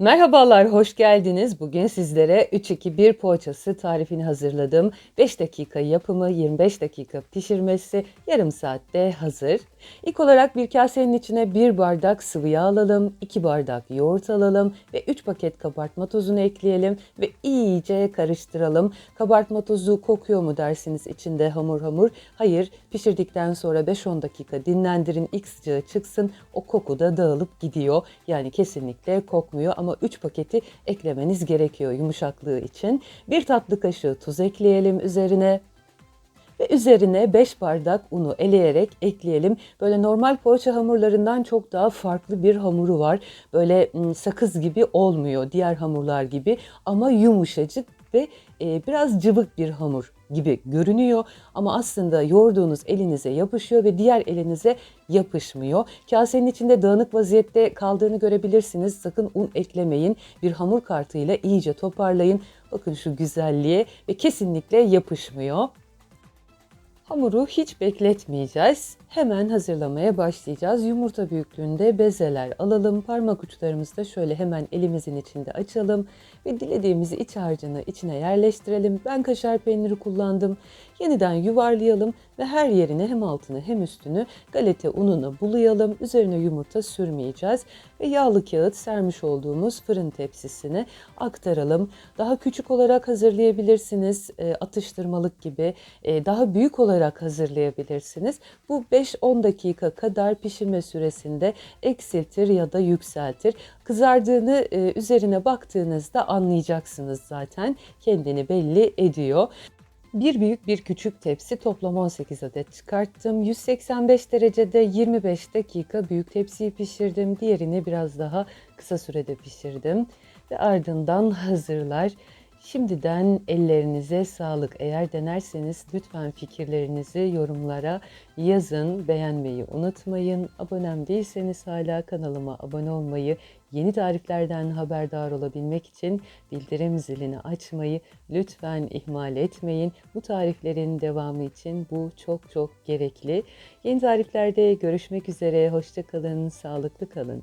Merhabalar, hoş geldiniz. Bugün sizlere 3-2-1 poğaçası tarifini hazırladım. 5 dakika yapımı, 25 dakika pişirmesi, yarım saatte hazır. İlk olarak bir kasenin içine 1 bardak sıvı yağ alalım, 2 bardak yoğurt alalım ve 3 paket kabartma tozunu ekleyelim ve iyice karıştıralım. Kabartma tozu kokuyor mu dersiniz içinde hamur hamur? Hayır, pişirdikten sonra 5-10 dakika dinlendirin, ilk sıcağı çıksın, o koku da dağılıp gidiyor. Yani kesinlikle kokmuyor ama 3 paketi eklemeniz gerekiyor yumuşaklığı için. 1 tatlı kaşığı tuz ekleyelim üzerine. Ve üzerine 5 bardak unu eleyerek ekleyelim. Böyle normal poğaça hamurlarından çok daha farklı bir hamuru var. Böyle sakız gibi olmuyor diğer hamurlar gibi ama yumuşacık ve e, biraz cıvık bir hamur gibi görünüyor ama aslında yoğurduğunuz elinize yapışıyor ve diğer elinize yapışmıyor. Kasenin içinde dağınık vaziyette kaldığını görebilirsiniz. Sakın un eklemeyin. Bir hamur kartıyla iyice toparlayın. Bakın şu güzelliğe ve kesinlikle yapışmıyor. Hamuru hiç bekletmeyeceğiz. Hemen hazırlamaya başlayacağız. Yumurta büyüklüğünde bezeler alalım. Parmak uçlarımızı da şöyle hemen elimizin içinde açalım ve dilediğimiz iç harcını içine yerleştirelim. Ben kaşar peyniri kullandım. Yeniden yuvarlayalım ve her yerine hem altını hem üstünü galeta ununa bulayalım. Üzerine yumurta sürmeyeceğiz ve yağlı kağıt sermiş olduğumuz fırın tepsisine aktaralım. Daha küçük olarak hazırlayabilirsiniz. E, atıştırmalık gibi. E, daha büyük olarak hazırlayabilirsiniz. Bu 5-10 dakika kadar pişirme süresinde eksiltir ya da yükseltir. Kızardığını e, üzerine baktığınızda anlayacaksınız zaten. Kendini belli ediyor. Bir büyük bir küçük tepsi toplam 18 adet çıkarttım. 185 derecede 25 dakika büyük tepsiyi pişirdim. Diğerini biraz daha kısa sürede pişirdim. Ve ardından hazırlar. Şimdiden ellerinize sağlık. Eğer denerseniz lütfen fikirlerinizi yorumlara yazın. Beğenmeyi unutmayın. Abonem değilseniz hala kanalıma abone olmayı, yeni tariflerden haberdar olabilmek için bildirim zilini açmayı lütfen ihmal etmeyin. Bu tariflerin devamı için bu çok çok gerekli. Yeni tariflerde görüşmek üzere. Hoşçakalın, sağlıklı kalın.